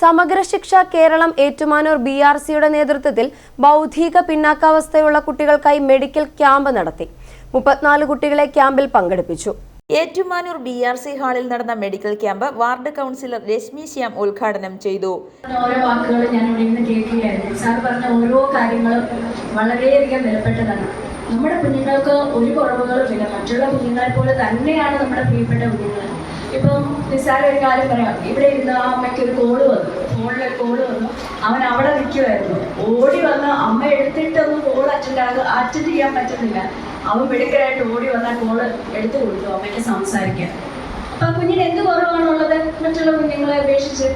സമഗ്ര ശിക്ഷ Keralam Ettumanoor B R സിയുടെ നേതൃത്വത്തിൽ ബൗദ്ധിക പിന്നാക്കാവസ്ഥയുള്ള കുട്ടികൾക്കായി മെഡിക്കൽ ക്യാമ്പ് നടത്തി. മുപ്പത്തിനാല് കുട്ടികളെ ക്യാമ്പിൽ പങ്കെടുപ്പിച്ചു. ഏറ്റുമാനൂർ ബി ആർ സി ഹാളിൽ നടന്ന medical camp ward councillor Reshmi Shyam ഉദ്ഘാടനം ചെയ്തു. ഓരോ വാക്കുകളും ഞാൻ ഇവിടെ നിന്ന് കേൾക്കുകയായിരുന്നു. സാർ പറഞ്ഞ ഓരോ കാര്യങ്ങളും വളരെയധികം വിലപ്പെട്ടതാണ്. നമ്മുടെ കുഞ്ഞുങ്ങൾക്ക് ഒരു കുറവുകളും ഇല്ല. മറ്റുള്ള കുഞ്ഞുങ്ങളെ പോലെ തന്നെയാണ് നമ്മുടെ പ്രിയപ്പെട്ട കുഞ്ഞുങ്ങൾ. ഇപ്പം നിസ്സാര ഒരു കാര്യം പറയാം. ഇവിടെ ഇരുന്ന ആ അമ്മയ്ക്ക് ഒരു കോൾ വന്നു. ഫോണിലെ കോൾ വന്നു. അവൻ അവിടെ നിൽക്കുമായിരുന്നു ഓടി വന്ന് അമ്മ എടുത്തിട്ടൊന്നും കോൾ അറ്റൻഡ് ആകുക അറ്റൻഡ് ചെയ്യാൻ പറ്റുന്നില്ല. അവൻ മെഡിക്കലായിട്ട് ഓടി വന്ന കോൾ എടുത്തു കൊടുത്തു അമ്മയ്ക്ക് സംസാരിക്കാൻ. അപ്പൊ കുഞ്ഞിന് എന്ത് കുറവാണുള്ളത്? മറ്റുള്ള കുഞ്ഞുങ്ങളെ അപേക്ഷിച്ച്?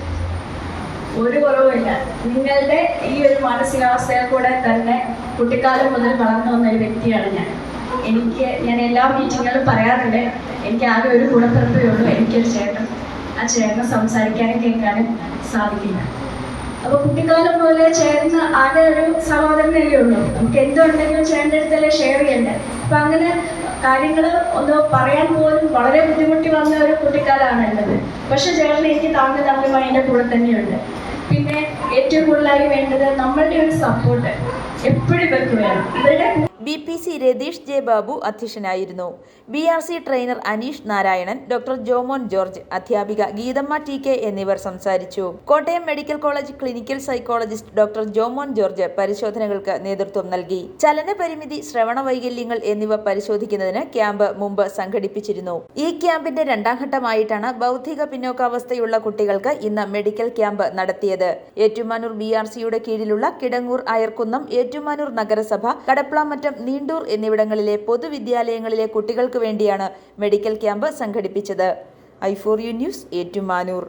ഒരു കുറവുമില്ല. നിങ്ങളുടെ ഈ ഒരു മാനസികാവസ്ഥയിൽ കൂടെ തന്നെ കുട്ടിക്കാലം മുതൽ വളർന്നു വന്ന ഒരു വ്യക്തിയാണ് ഞാൻ. എനിക്ക് ഞാൻ എല്ലാ മീറ്റിങ്ങുകളും പറയാറുണ്ട് എനിക്ക് ആകെ ഒരു ഗുണപ്പിറപ്പേ ഉള്ളൂ എനിക്കൊരു ചേട്ടൻ. ആ ചേട്ടനെ സംസാരിക്കാനും കേൾക്കാനും സാധിക്കില്ല. അപ്പൊ കുട്ടിക്കാലം പോലെ ചേട്ടന് ആകെ ഒരു സഹോദരനല്ലേ ഉള്ളൂ. നമുക്ക് എന്തുണ്ടെങ്കിലും ചേട്ടന്റെ അടുത്തല്ലേ ഷെയർ ചെയ്യണ്ടേ? അപ്പൊ അങ്ങനെ കാര്യങ്ങൾ ഒന്ന് പറയാൻ പോലും വളരെ ബുദ്ധിമുട്ടി വന്ന ഒരു കുട്ടിക്കാലമാണ് ഉള്ളത് പക്ഷെ ചേട്ടൻ എനിക്ക് താങ്കൾ താങ്കളുമായി എന്റെ കൂടെ തന്നെയുണ്ട്. പിന്നെ ഏറ്റവും കൂടുതലായി വേണ്ടത് നമ്മളുടെ ഒരു സപ്പോർട്ട് എപ്പോഴും ഇവർക്ക് വേണം. ഇവരുടെ B P C Ratheesh J Babu അധ്യക്ഷനായിരുന്നു. B R C trainer Aneesh Narayanan doctor Jomon George അധ്യാപിക ഗീതമ്മ ടി കെ എന്നിവർ സംസാരിച്ചു. Kottayam medical college clinical psychologist doctor Jomon George പരിശോധനകൾക്ക് നേതൃത്വം നൽകി. ചലന പരിമിതി ശ്രവണ വൈകല്യങ്ങൾ എന്നിവ പരിശോധിക്കുന്നതിന് ക്യാമ്പ് മുമ്പ് സംഘടിപ്പിച്ചിരുന്നു. ഈ ക്യാമ്പിന്റെ രണ്ടാം ഘട്ടമായിട്ടാണ് ബൗദ്ധിക പിന്നോക്കാവസ്ഥയുള്ള കുട്ടികൾക്ക് ഇന്ന് മെഡിക്കൽ ക്യാമ്പ് നടത്തിയത്. ഏറ്റുമാനൂർ ബി ആർ സിയുടെ കീഴിലുള്ള കിടങ്ങൂർ അയർക്കുന്നം ഏറ്റുമാനൂർ നഗരസഭ കടപ്ലാമറ്റം നീണ്ടൂർ എന്നിവിടങ്ങളിലെ പൊതുവിദ്യാലയങ്ങളിലെ കുട്ടികൾക്ക് വേണ്ടിയാണ് മെഡിക്കൽ ക്യാമ്പ് സംഘടിപ്പിച്ചത്. I for you news Ettumanoor.